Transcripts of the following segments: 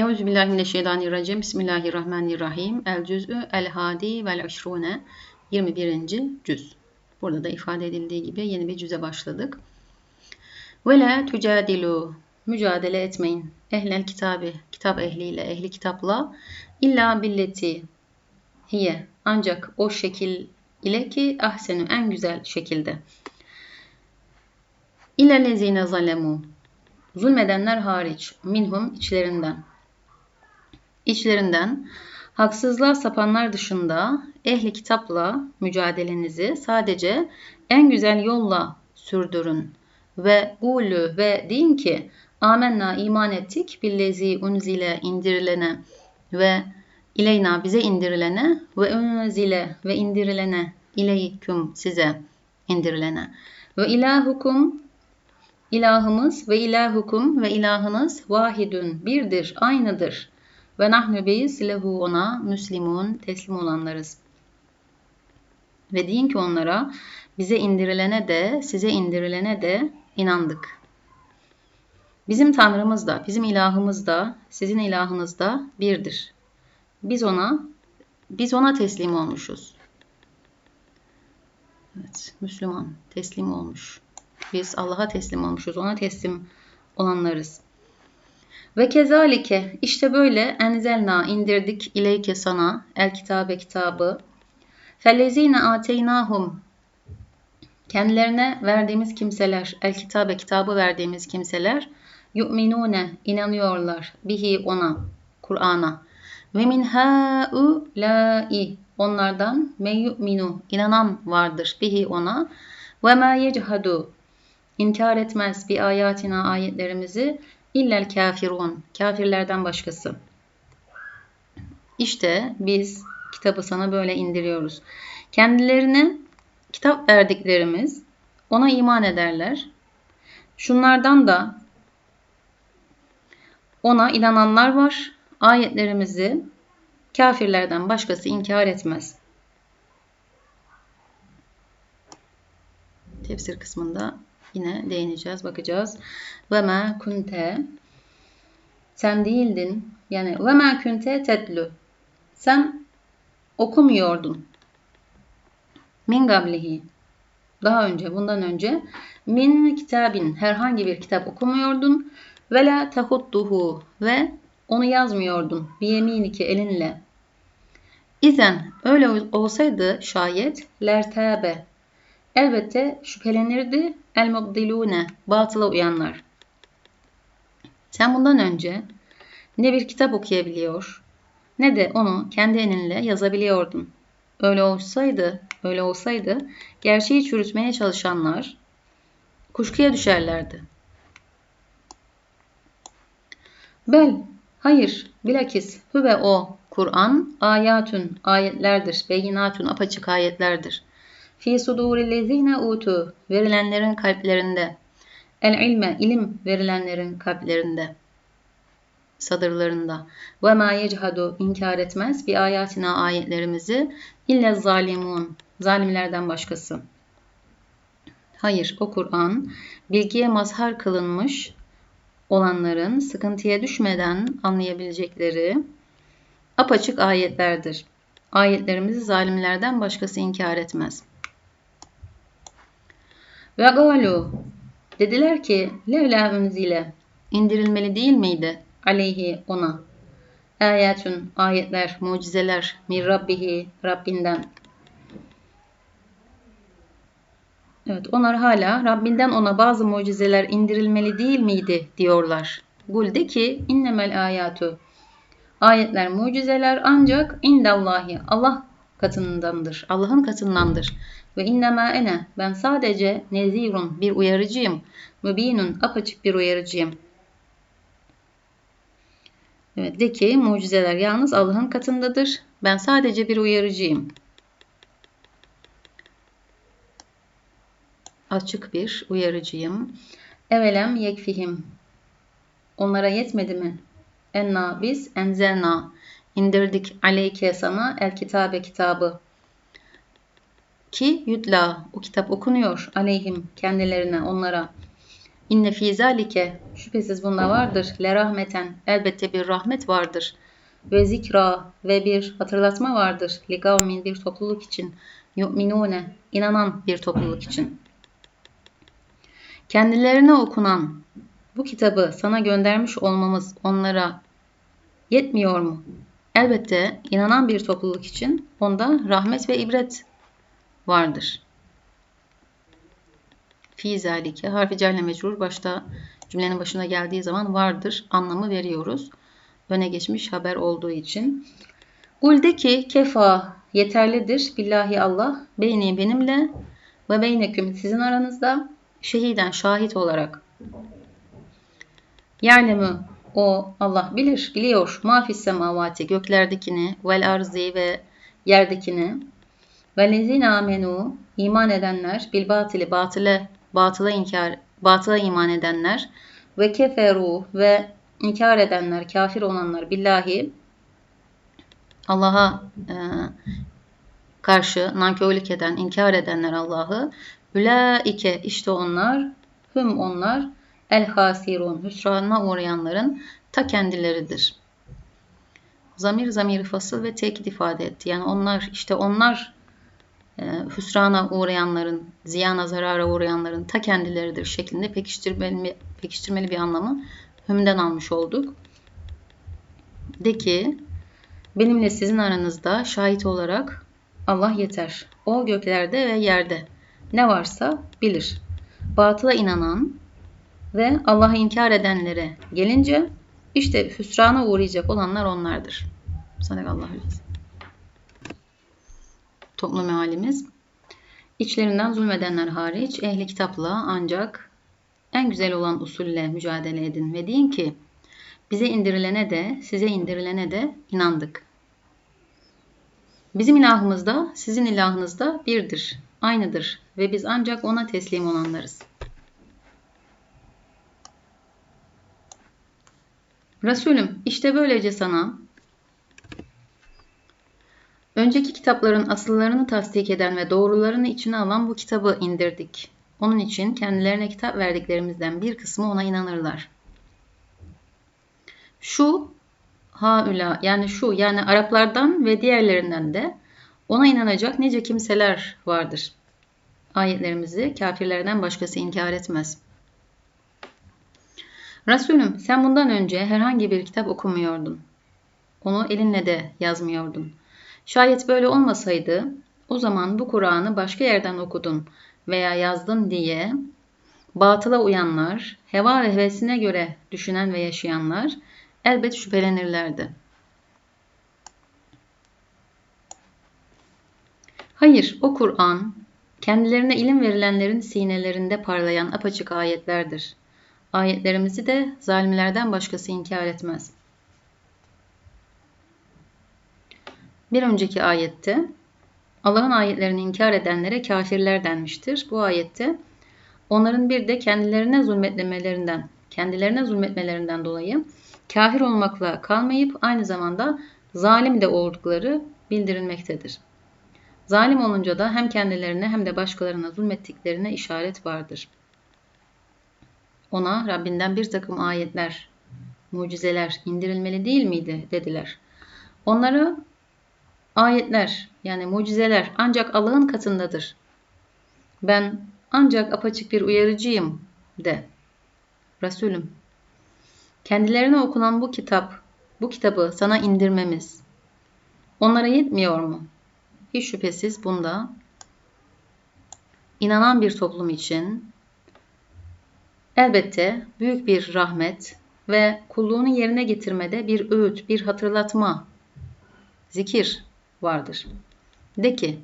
Euzubillahimineşşeytanirracim. Bismillahirrahmanirrahim. El cüz'ü el hadi vel işrune. 21. cüz. Burada da ifade edildiği gibi yeni bir cüze başladık. Ve la tucadilu. Mücadele etmeyin. Ehlel kitabı. Kitap ehliyle, ehli kitapla. İlla billeti. Hiye. Ancak o şekil ile ki ahsenü en güzel şekilde. İlellezine zalemu. Zulmedenler hariç. Minhum içlerinden İçlerinden haksızlığa sapanlar dışında ehli kitapla mücadelenizi sadece en güzel yolla sürdürün ve gulü ve deyin ki amenna iman ettik billezi unzile indirilene ve ileyna bize indirilene ve unzile ve indirilene ileyküm size indirilene. Ve ilahukum ilahımız ve ilahukum ve ilahınız vahidün birdir aynıdır ve nahnu biz lehu ona müslimun teslim olanlarız. Ve deyin ki onlara bize indirilene de size indirilene de inandık. Bizim Tanrımız da, bizim ilahımız da, sizin ilahınız da birdir. Biz ona biz ona teslim olmuşuz. Evet, Müslüman teslim olmuş. Biz Allah'a teslim olmuşuz. Ona teslim olanlarız. Ve kezalike işte böyle enzelna indirdik ileyke sana el kitabe kitabı. Fellezine ateynahum kendilerine verdiğimiz kimseler el kitabe kitabı verdiğimiz kimseler yu'minune inanıyorlar bihi ona Kur'an'a. Ve min haulai onlardan men yu'minu inanan vardır bihi ona. Ve ma yechadu inkar etmez bir ayatina ayetlerimizi İllel kafirun. Kafirlerden başkası. İşte biz kitabı sana böyle indiriyoruz. Kendilerine kitap verdiklerimiz ona iman ederler. Şunlardan da ona inananlar var. Ayetlerimizi kafirlerden başkası inkar etmez. Tefsir kısmında Yine değineceğiz, bakacağız. Ve ma kunte sen değildin. Yani ve ma kunte tetlu. Sen okumuyordun. Min gablihi. Daha önce, bundan önce min kitabin herhangi bir kitap okumuyordun. Ve la tehudduhu ve onu yazmıyordun. Bir yeminiki elinle. İzen öyle olsaydı şayet lertebe Elbette şüphelenirdi el mubdilune batıla uyanlar. Sen bundan önce ne bir kitap okuyabiliyor ne de onu kendi elinle yazabiliyordun. Öyle olsaydı, öyle olsaydı gerçeği çürütmeye çalışanlar kuşkuya düşerlerdi. Bel, hayır, bilakis hüve o Kur'an ayatün ayetlerdir, beyinatün apaçık ayetlerdir. Fi sudurillezine utu verilenlerin kalplerinde. El ilme ilim verilenlerin kalplerinde. Sadırlarında. Ve ma yechadu inkar etmez bir ayatina ayetlerimizi ille zalimun zalimlerden başkası. Hayır o Kur'an bilgiye mazhar kılınmış olanların sıkıntıya düşmeden anlayabilecekleri apaçık ayetlerdir. Ayetlerimizi zalimlerden başkası inkar etmez. Ve galu dediler ki levla unzile indirilmeli değil miydi aleyhi ona ayetün ayetler mucizeler min rabbihi Rabbinden Evet onlar hala Rabbinden ona bazı mucizeler indirilmeli değil miydi diyorlar. Gul de ki innemel ayatu ayetler mucizeler ancak indallahi Allah katındandır. Allah'ın katındandır. Ve innema ene ben sadece nezirun bir uyarıcıyım. Mübinun apaçık bir uyarıcıyım. Evet de ki mucizeler yalnız Allah'ın katındadır. Ben sadece bir uyarıcıyım. Açık bir uyarıcıyım. Evelem yekfihim. Onlara yetmedi mi? Enna biz enzelna indirdik aleyke sana el kitabe kitabı ki yutla o kitap okunuyor aleyhim kendilerine onlara İnne fî zâlike şüphesiz bunda vardır. Le rahmeten elbette bir rahmet vardır. Ve zikra ve bir hatırlatma vardır. Li kavmin bir topluluk için. Yu'minune inanan bir topluluk için. Kendilerine okunan bu kitabı sana göndermiş olmamız onlara yetmiyor mu? Elbette inanan bir topluluk için onda rahmet ve ibret vardır. Fi zalike harfi celle mecrur başta cümlenin başına geldiği zaman vardır anlamı veriyoruz. Öne geçmiş haber olduğu için. Guldeki kefa yeterlidir. Billahi Allah beyni benimle ve beyneküm sizin aranızda şehiden şahit olarak. Mi? O Allah bilir, biliyor. Mafis semavati göklerdekini vel arzi ve yerdekini. Velezine amenu iman edenler bil batili batile batıla inkar batıla iman edenler ve keferu ve inkar edenler, kafir olanlar billahi Allah'a e, karşı nankörlük eden, inkar edenler Allah'ı ülaike işte onlar hüm onlar el hasirun hüsrana uğrayanların ta kendileridir. Zamir zamiri fasıl ve tekit ifade etti. Yani onlar işte onlar hüsrana uğrayanların, ziyana zarara uğrayanların ta kendileridir şeklinde pekiştirmeli, pekiştirmeli bir anlamı hümden almış olduk. De ki benimle sizin aranızda şahit olarak Allah yeter. O göklerde ve yerde ne varsa bilir. Batıla inanan ve Allah'ı inkar edenlere gelince işte hüsrana uğrayacak olanlar onlardır. Sadakallahu Toplum mealimiz. İçlerinden zulmedenler hariç ehli kitapla ancak en güzel olan usulle mücadele edin ve deyin ki bize indirilene de size indirilene de inandık. Bizim ilahımız da sizin ilahınız da birdir, aynıdır ve biz ancak ona teslim olanlarız. Resulüm işte böylece sana önceki kitapların asıllarını tasdik eden ve doğrularını içine alan bu kitabı indirdik. Onun için kendilerine kitap verdiklerimizden bir kısmı ona inanırlar. Şu haüla yani şu yani Araplardan ve diğerlerinden de ona inanacak nice kimseler vardır. Ayetlerimizi kafirlerden başkası inkar etmez. Resulüm sen bundan önce herhangi bir kitap okumuyordun. Onu elinle de yazmıyordun. Şayet böyle olmasaydı o zaman bu Kur'an'ı başka yerden okudun veya yazdın diye batıla uyanlar, heva ve hevesine göre düşünen ve yaşayanlar elbet şüphelenirlerdi. Hayır, o Kur'an kendilerine ilim verilenlerin sinelerinde parlayan apaçık ayetlerdir. Ayetlerimizi de zalimlerden başkası inkar etmez. Bir önceki ayette Allah'ın ayetlerini inkar edenlere kafirler denmiştir. Bu ayette onların bir de kendilerine zulmetmelerinden, kendilerine zulmetmelerinden dolayı kafir olmakla kalmayıp aynı zamanda zalim de oldukları bildirilmektedir. Zalim olunca da hem kendilerine hem de başkalarına zulmettiklerine işaret vardır. Ona Rabbinden bir takım ayetler, mucizeler indirilmeli değil miydi dediler. Onlara ayetler yani mucizeler ancak Allah'ın katındadır. Ben ancak apaçık bir uyarıcıyım de. Resulüm Kendilerine okunan bu kitap, bu kitabı sana indirmemiz onlara yetmiyor mu? Hiç şüphesiz bunda inanan bir toplum için elbette büyük bir rahmet ve kulluğunu yerine getirmede bir öğüt, bir hatırlatma, zikir vardır. De ki,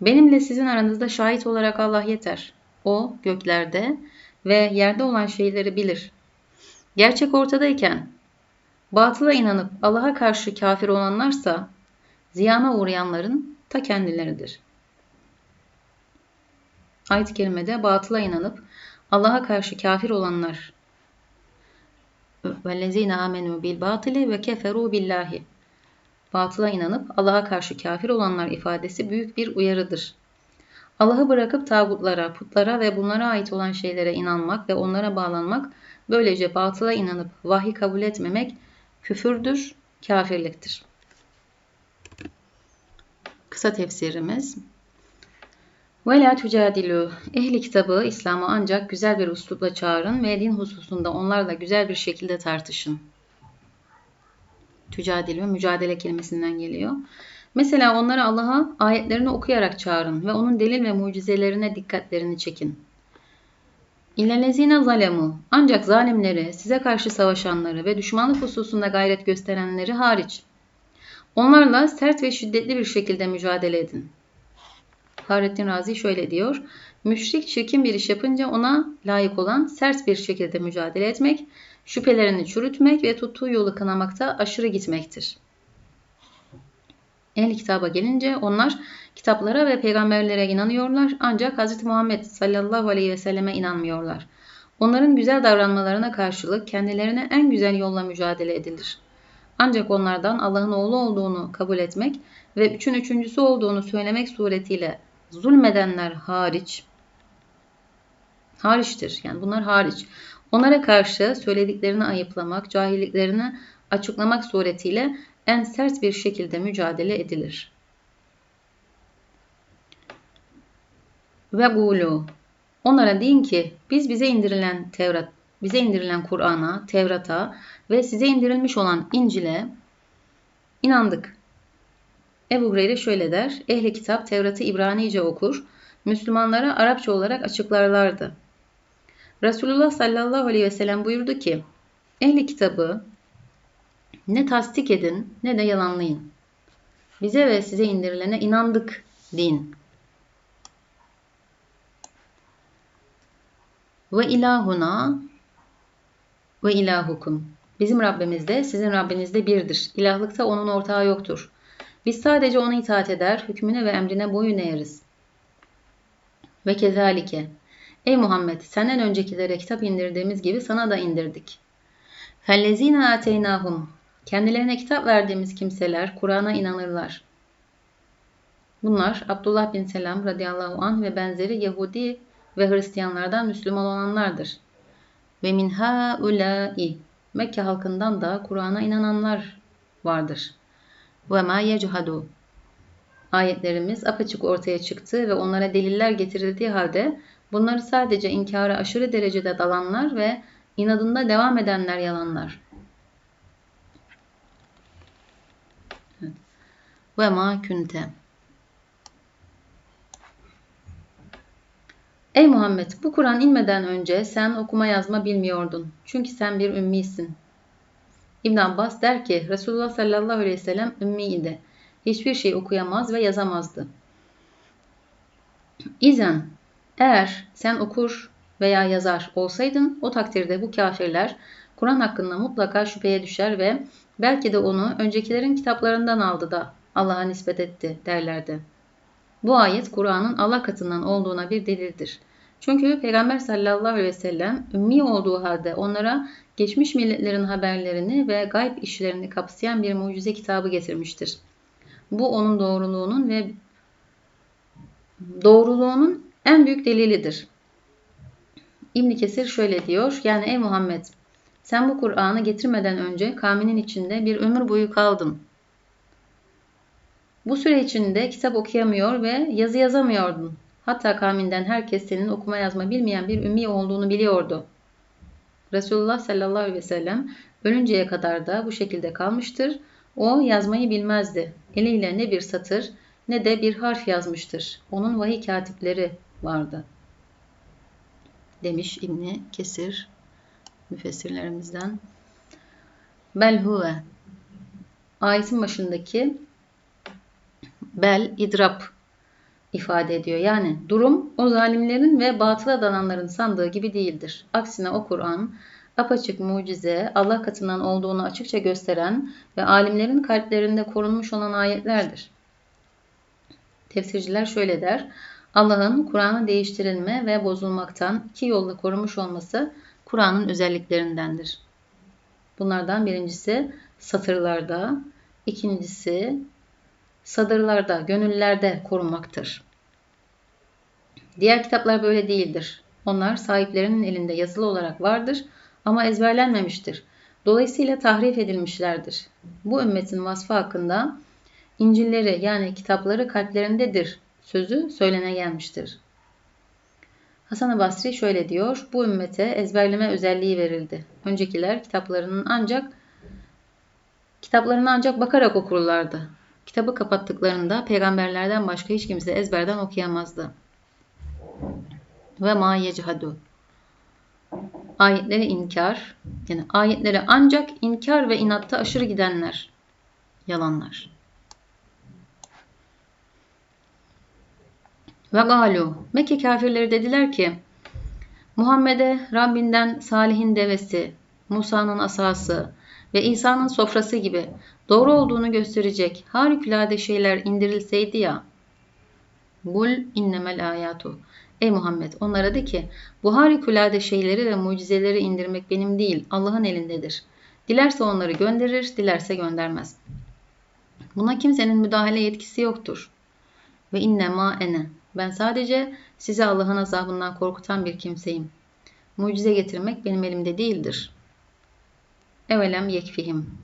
benimle sizin aranızda şahit olarak Allah yeter. O göklerde ve yerde olan şeyleri bilir. Gerçek ortadayken batıla inanıp Allah'a karşı kafir olanlarsa ziyana uğrayanların ta kendileridir. Ayet-i kerimede batıla inanıp Allah'a karşı kafir olanlar vellezine amenu bil batili ve keferu billahi Batıla inanıp Allah'a karşı kafir olanlar ifadesi büyük bir uyarıdır. Allah'ı bırakıp tağutlara, putlara ve bunlara ait olan şeylere inanmak ve onlara bağlanmak, böylece batıla inanıp vahiy kabul etmemek küfürdür, kafirliktir. Kısa tefsirimiz ve la. Ehli kitabı İslam'a ancak güzel bir üslupla çağırın ve din hususunda onlarla güzel bir şekilde tartışın. Tücadilu, mücadele kelimesinden geliyor. Mesela onlara Allah'a ayetlerini okuyarak çağırın ve onun delil ve mucizelerine dikkatlerini çekin. İllellezine zalemu. Ancak zalimleri, size karşı savaşanları ve düşmanlık hususunda gayret gösterenleri hariç. Onlarla sert ve şiddetli bir şekilde mücadele edin. Fahrettin Razi şöyle diyor. Müşrik çirkin bir iş yapınca ona layık olan sert bir şekilde mücadele etmek, şüphelerini çürütmek ve tuttuğu yolu kınamakta aşırı gitmektir. El kitaba gelince onlar kitaplara ve peygamberlere inanıyorlar ancak Hz. Muhammed sallallahu aleyhi ve selleme inanmıyorlar. Onların güzel davranmalarına karşılık kendilerine en güzel yolla mücadele edilir. Ancak onlardan Allah'ın oğlu olduğunu kabul etmek ve üçün üçüncüsü olduğunu söylemek suretiyle zulmedenler hariç hariçtir. Yani bunlar hariç. Onlara karşı söylediklerini ayıplamak, cahilliklerini açıklamak suretiyle en sert bir şekilde mücadele edilir. Ve bulu. Onlara deyin ki biz bize indirilen Tevrat, bize indirilen Kur'an'a, Tevrat'a ve size indirilmiş olan İncil'e inandık. Ebu Hureyre şöyle der. Ehli kitap Tevrat'ı İbranice okur, Müslümanlara Arapça olarak açıklarlardı. Resulullah sallallahu aleyhi ve sellem buyurdu ki, Ehli kitabı ne tasdik edin ne de yalanlayın. Bize ve size indirilene inandık deyin. Ve ilahuna ve ilahukum. Bizim Rabbimiz de sizin Rabbiniz de birdir. İlahlıkta onun ortağı yoktur. Biz sadece ona itaat eder, hükmüne ve emrine boyun eğeriz. Ve kezalike. Ey Muhammed senden öncekilere kitap indirdiğimiz gibi sana da indirdik. Fellezine ateynahum. Kendilerine kitap verdiğimiz kimseler Kur'an'a inanırlar. Bunlar Abdullah bin Selam radıyallahu anh ve benzeri Yahudi ve Hristiyanlardan Müslüman olanlardır. Ve min haulâi Mekke halkından da Kur'an'a inananlar vardır. Ve ma yechadu Ayetlerimiz apaçık ortaya çıktı ve onlara deliller getirildiği halde bunları sadece inkara aşırı derecede dalanlar ve inadında devam edenler yalanlar. Ve ma kunte Ey Muhammed bu Kur'an inmeden önce sen okuma yazma bilmiyordun. Çünkü sen bir ümmisin. İbn Abbas der ki Resulullah sallallahu aleyhi ve sellem ümmiydi. Hiçbir şey okuyamaz ve yazamazdı. İzen eğer sen okur veya yazar olsaydın o takdirde bu kafirler Kur'an hakkında mutlaka şüpheye düşer ve belki de onu öncekilerin kitaplarından aldı da Allah'a nispet etti derlerdi. Bu ayet Kur'an'ın Allah katından olduğuna bir delildir. Çünkü Peygamber sallallahu aleyhi ve sellem ümmi olduğu halde onlara geçmiş milletlerin haberlerini ve gayb işlerini kapsayan bir mucize kitabı getirmiştir. Bu onun doğruluğunun ve doğruluğunun en büyük delilidir. İbn Kesir şöyle diyor. Yani ey Muhammed sen bu Kur'an'ı getirmeden önce kavminin içinde bir ömür boyu kaldın. Bu süre içinde kitap okuyamıyor ve yazı yazamıyordun. Hatta kavminden herkes senin okuma yazma bilmeyen bir ümmi olduğunu biliyordu. Resulullah sallallahu aleyhi ve sellem ölünceye kadar da bu şekilde kalmıştır. O yazmayı bilmezdi. Eliyle ne bir satır ne de bir harf yazmıştır. Onun vahiy katipleri vardı. Demiş İbni Kesir müfessirlerimizden. Bel huve ayetin başındaki bel idrap ifade ediyor. Yani durum o zalimlerin ve batıla dalanların sandığı gibi değildir. Aksine o Kur'an apaçık mucize, Allah katından olduğunu açıkça gösteren ve alimlerin kalplerinde korunmuş olan ayetlerdir. Tefsirciler şöyle der. Allah'ın Kur'an'ı değiştirilme ve bozulmaktan iki yolla korumuş olması Kur'an'ın özelliklerindendir. Bunlardan birincisi satırlarda, ikincisi sadırlarda, gönüllerde korunmaktır. Diğer kitaplar böyle değildir. Onlar sahiplerinin elinde yazılı olarak vardır ama ezberlenmemiştir. Dolayısıyla tahrif edilmişlerdir. Bu ümmetin vasfı hakkında İncilleri yani kitapları kalplerindedir sözü söylene gelmiştir. Hasan-ı Basri şöyle diyor, bu ümmete ezberleme özelliği verildi. Öncekiler kitaplarının ancak kitaplarını ancak bakarak okurlardı. Kitabı kapattıklarında peygamberlerden başka hiç kimse ezberden okuyamazdı. Ve ma yechadu. Ayetleri inkar, yani ayetleri ancak inkar ve inatta aşırı gidenler, yalanlar. Ve galu. Mekke kafirleri dediler ki Muhammed'e Rabbinden Salih'in devesi, Musa'nın asası ve İsa'nın sofrası gibi doğru olduğunu gösterecek harikulade şeyler indirilseydi ya. Bul innemel ayatu. Ey Muhammed onlara de ki bu harikulade şeyleri ve mucizeleri indirmek benim değil Allah'ın elindedir. Dilerse onları gönderir, dilerse göndermez. Buna kimsenin müdahale yetkisi yoktur. Ve inne ma ene. Ben sadece sizi Allah'ın azabından korkutan bir kimseyim. Mucize getirmek benim elimde değildir. Evelem yekfihim.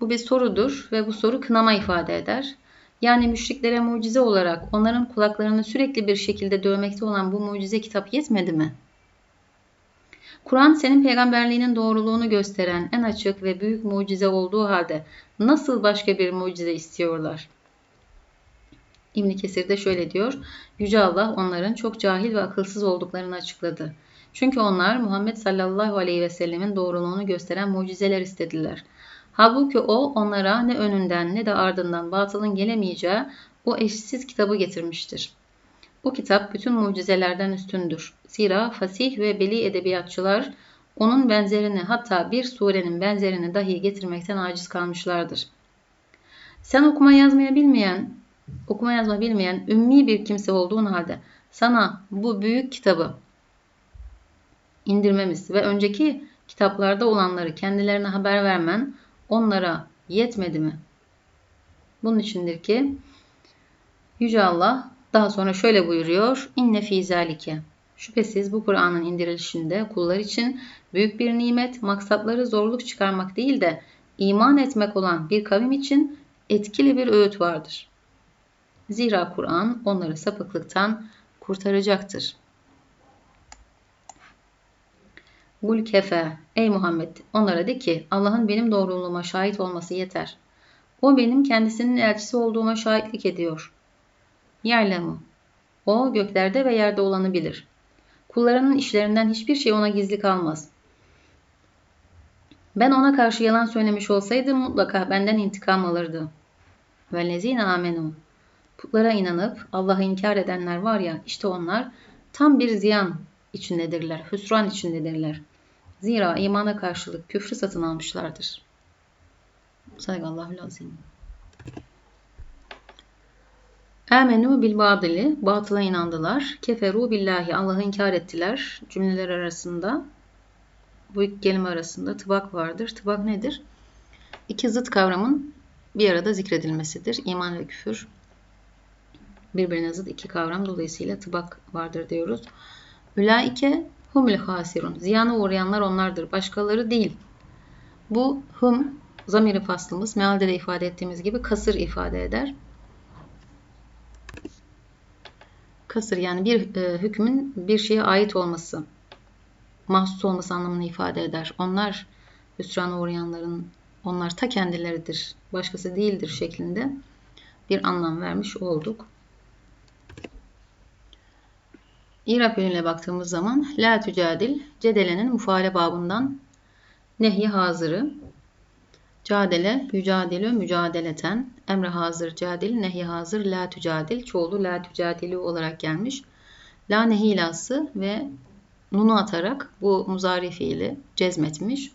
Bu bir sorudur ve bu soru kınama ifade eder. Yani müşriklere mucize olarak onların kulaklarını sürekli bir şekilde dövmekte olan bu mucize kitap yetmedi mi? Kur'an senin peygamberliğinin doğruluğunu gösteren en açık ve büyük mucize olduğu halde nasıl başka bir mucize istiyorlar? İbn Kesir de şöyle diyor. Yüce Allah onların çok cahil ve akılsız olduklarını açıkladı. Çünkü onlar Muhammed sallallahu aleyhi ve sellemin doğruluğunu gösteren mucizeler istediler. Halbuki o onlara ne önünden ne de ardından batılın gelemeyeceği o eşsiz kitabı getirmiştir. Bu kitap bütün mucizelerden üstündür. Zira fasih ve beli edebiyatçılar onun benzerini hatta bir surenin benzerini dahi getirmekten aciz kalmışlardır. Sen okuma yazmaya bilmeyen, okuma yazma bilmeyen ümmi bir kimse olduğun halde sana bu büyük kitabı indirmemiz ve önceki kitaplarda olanları kendilerine haber vermen onlara yetmedi mi? Bunun içindir ki Yüce Allah daha sonra şöyle buyuruyor. İnne fî zâlike. Şüphesiz bu Kur'an'ın indirilişinde kullar için büyük bir nimet, maksatları zorluk çıkarmak değil de iman etmek olan bir kavim için etkili bir öğüt vardır. Zira Kur'an onları sapıklıktan kurtaracaktır. Kul kefe. Ey Muhammed onlara de ki Allah'ın benim doğruluğuma şahit olması yeter. O benim kendisinin elçisi olduğuma şahitlik ediyor. Yerlemu. O göklerde ve yerde olanı bilir. Kullarının işlerinden hiçbir şey ona gizli kalmaz. Ben ona karşı yalan söylemiş olsaydım mutlaka benden intikam alırdı. Vellezine amenu. Putlara inanıp Allah'ı inkar edenler var ya işte onlar tam bir ziyan içindedirler, hüsran içindedirler. Zira imana karşılık küfrü satın almışlardır. Sadakallahü azim. Amenu bil badili, batıla inandılar. Keferu billahi, Allah'ı inkar ettiler. Cümleler arasında, bu iki kelime arasında tıbak vardır. Tıbak nedir? İki zıt kavramın bir arada zikredilmesidir. İman ve küfür birbirine zıt iki kavram dolayısıyla tıbak vardır diyoruz. Ülaike humul hasirun. Ziyana uğrayanlar onlardır. Başkaları değil. Bu hum zamiri faslımız mealde de ifade ettiğimiz gibi kasır ifade eder. Kasır yani bir e, hükmün bir şeye ait olması, mahsus olması anlamını ifade eder. Onlar hüsrana uğrayanların onlar ta kendileridir, başkası değildir şeklinde bir anlam vermiş olduk. İrab yönüne baktığımız zaman la tücadil cedelenin mufale babından nehi hazırı cadele yücadelü mücadeleten emre hazır cadil nehi hazır la tücadil çoğulu la tücadili olarak gelmiş. La nehilası ve nunu atarak bu muzari fiili cezmetmiş.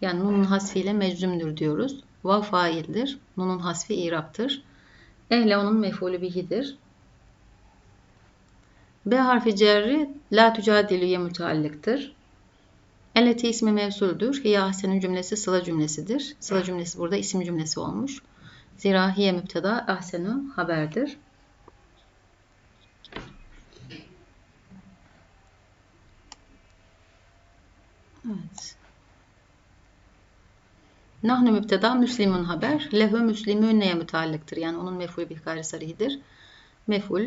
Yani nunun hasfiyle meczumdur diyoruz. Vav faildir. Nunun hasfi iraptır. Ehle onun mefulü bihidir. B harfi cerri la tücadiliye müteallıktır. Elleti ismi mevsuldür. Hiye ahsenin cümlesi sıla cümlesidir. Sıla cümlesi burada isim cümlesi olmuş. Zira hiye müpteda ahsenu haberdir. Evet. Nahnu müpteda müslimun haber. Lehu müslimünneye müteallıktır. Yani onun meful bir gayri sarihidir. Meful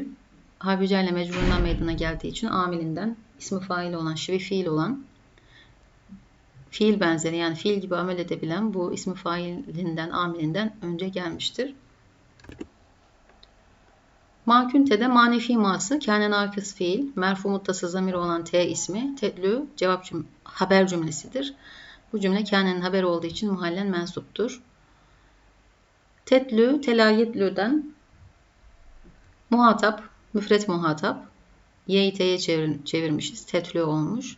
harfi cerle mecburundan meydana geldiği için amilinden ismi fail olan, şivi fiil olan fiil benzeri yani fiil gibi amel edebilen bu ismi failinden, amilinden önce gelmiştir. Makünte'de manefi ması kâne nakıs fiil, merfu muttası zamiri olan T ismi, tetlü cevap cüm haber cümlesidir. Bu cümle kânenin haberi olduğu için muhallen mensuptur. Tetlü, telayitlüden muhatap, müfret muhatap, y'yi t'ye çevir, çevirmişiz. Tetlü olmuş.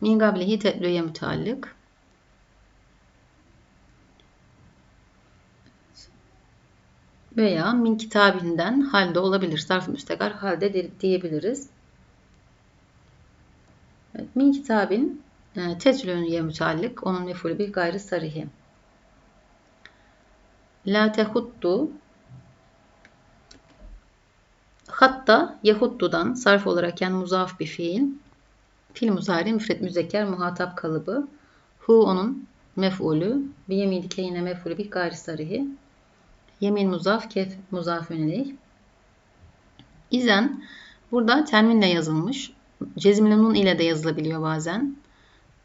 Min gablihi tetlüye müteallık. Veya min kitabinden halde olabilir. Zarf müstekar halde diyebiliriz. Evet, min kitabin e, tetlüye müteallık. Onun mefulü bir gayri sarihi. La tehuttu Hatta yahuttudan sarf olarak yani muzaf bir fiil. Fil muzari müfret müzekker muhatap kalıbı. Hu onun mef'ulü. Bir yemidike yine mef'ulü bir gayri sarihi. Yemin muzaf kef muzaf yönelik. İzen burada tenvinle yazılmış. Cezimli nun ile de yazılabiliyor bazen.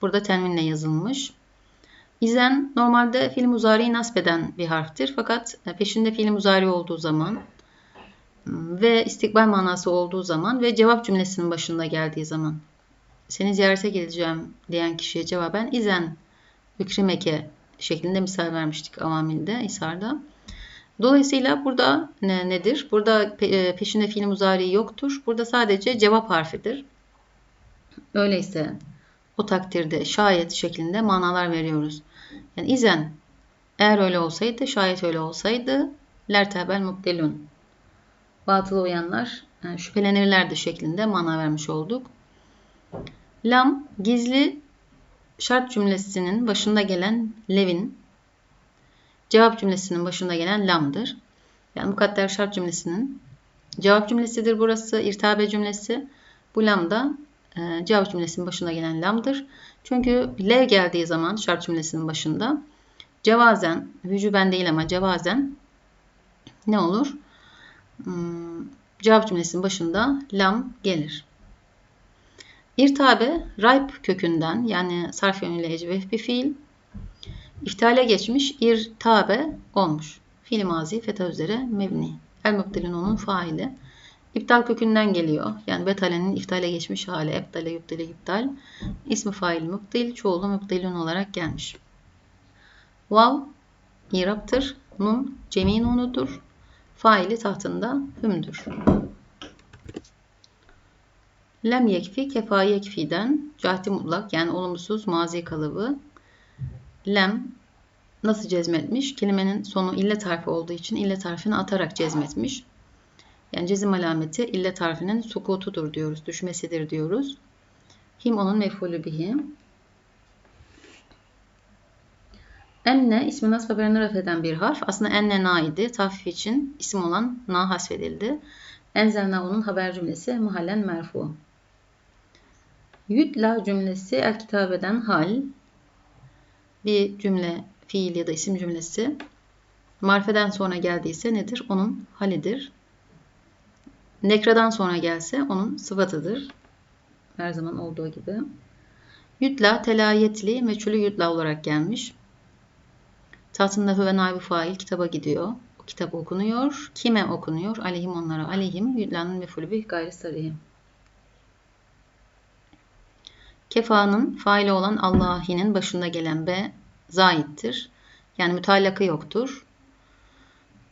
Burada tenvinle yazılmış. İzen normalde fiil muzariyi nasbeden bir harftir. Fakat peşinde fiil muzari olduğu zaman ve istikbal manası olduğu zaman ve cevap cümlesinin başında geldiği zaman seni ziyarete geleceğim diyen kişiye cevaben izen hükrimeke şeklinde misal vermiştik avamilde, İsar'da. Dolayısıyla burada ne, nedir? Burada pe, peşinde fiil muzari yoktur. Burada sadece cevap harfidir. Öyleyse o takdirde şayet şeklinde manalar veriyoruz. Yani izen eğer öyle olsaydı, şayet öyle olsaydı lertebel mubdelun batıla uyanlar yani şüphelenirlerdi şeklinde mana vermiş olduk. Lam gizli şart cümlesinin başında gelen levin cevap cümlesinin başında gelen lamdır. Yani mukadder şart cümlesinin cevap cümlesidir burası. irtabe cümlesi. Bu lam da e, cevap cümlesinin başında gelen lamdır. Çünkü lev geldiği zaman şart cümlesinin başında cevazen, vücuben değil ama cevazen ne olur? Hmm, cevap cümlesinin başında lam gelir. İrtabe rayb kökünden yani sarf yönüyle ecvef bir fiil. İftale geçmiş irtabe olmuş. Fiil mazi feta üzere mebni. El mübdelin onun faili. İptal kökünden geliyor. Yani betalenin iftale geçmiş hali. Ebdale, yübdele, iptal. İsmi fail mübdil, çoğulu mübdelin olarak gelmiş. Vav, iraptır. Nun, cemi nunudur. Faili tahtında hümdür. Lem yekfi kefa yekfiden cahdi mutlak yani olumsuz mazi kalıbı. Lem nasıl cezmetmiş? Kelimenin sonu illet harfi olduğu için illet harfini atarak cezmetmiş. Yani cezim alameti illet harfinin sukutudur diyoruz, düşmesidir diyoruz. Him onun mefulü bihi. Enne ismi nasb haberini ref eden bir harf. Aslında enne na idi. Tafif için isim olan na hasfedildi. Enzelna onun haber cümlesi mahallen merfu. Yütla cümlesi el kitabeden hal. Bir cümle, fiil ya da isim cümlesi. Marifeden sonra geldiyse nedir? Onun halidir. Nekradan sonra gelse onun sıfatıdır. Her zaman olduğu gibi. Yütla telayetli meçhulü yütla olarak gelmiş. Tahtında ve naibi fail kitaba gidiyor. O kitap okunuyor. Kime okunuyor? Aleyhim onlara. Aleyhim yüdlanın mefulü bir gayri sarihim. Kefanın faili olan Allah'inin başında gelen B zaittir. Yani mütalakı yoktur.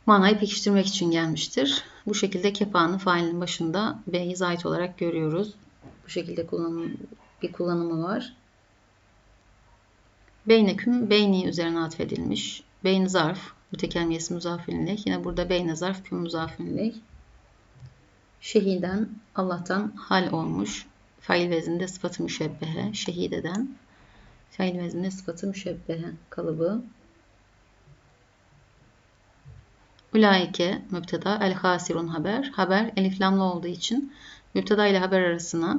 Manayı pekiştirmek için gelmiştir. Bu şekilde kefanın failinin başında B'yi zait olarak görüyoruz. Bu şekilde kullanım, bir kullanımı var. Beyneküm beyni üzerine atfedilmiş. Beyn zarf, mütekemmiyesi muzafirlik. Yine burada beyne zarf, küm muzafirlik. Şehiden, Allah'tan hal olmuş. Fail vezinde sıfatı müşebbehe. Şehideden, fail vezinde sıfatı müşebbehe kalıbı. Ulaike mübteda el hasirun haber. Haber eliflamlı olduğu için mübteda ile haber arasına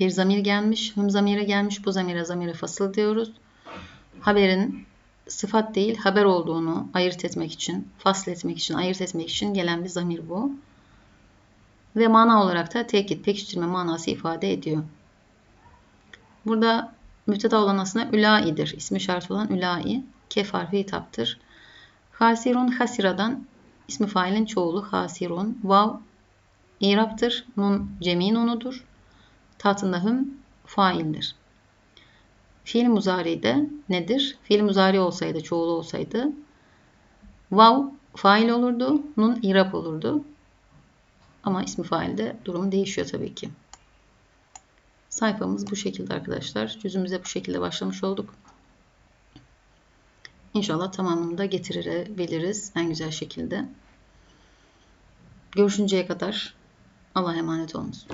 bir zamir gelmiş. Hüm zamiri gelmiş. Bu zamire zamiri fasıl diyoruz. Haberin sıfat değil haber olduğunu ayırt etmek için, fasl etmek için, ayırt etmek için gelen bir zamir bu. Ve mana olarak da tekit, pekiştirme manası ifade ediyor. Burada müpteda olan aslında ülaidir. İsmi şart olan ülai. Kef harfi hitaptır. Hasirun hasiradan ismi failin çoğulu hasirun. Vav İraptır. Nun cemi nunudur. Tatında hüm faildir. Fiil muzari de nedir? Fiil muzari olsaydı, çoğulu olsaydı vav fail olurdu, nun irap olurdu. Ama ismi failde durum değişiyor tabii ki. Sayfamız bu şekilde arkadaşlar. Cüzümüze bu şekilde başlamış olduk. İnşallah tamamını da getirebiliriz en güzel şekilde. Görüşünceye kadar Allah'a emanet olunuz.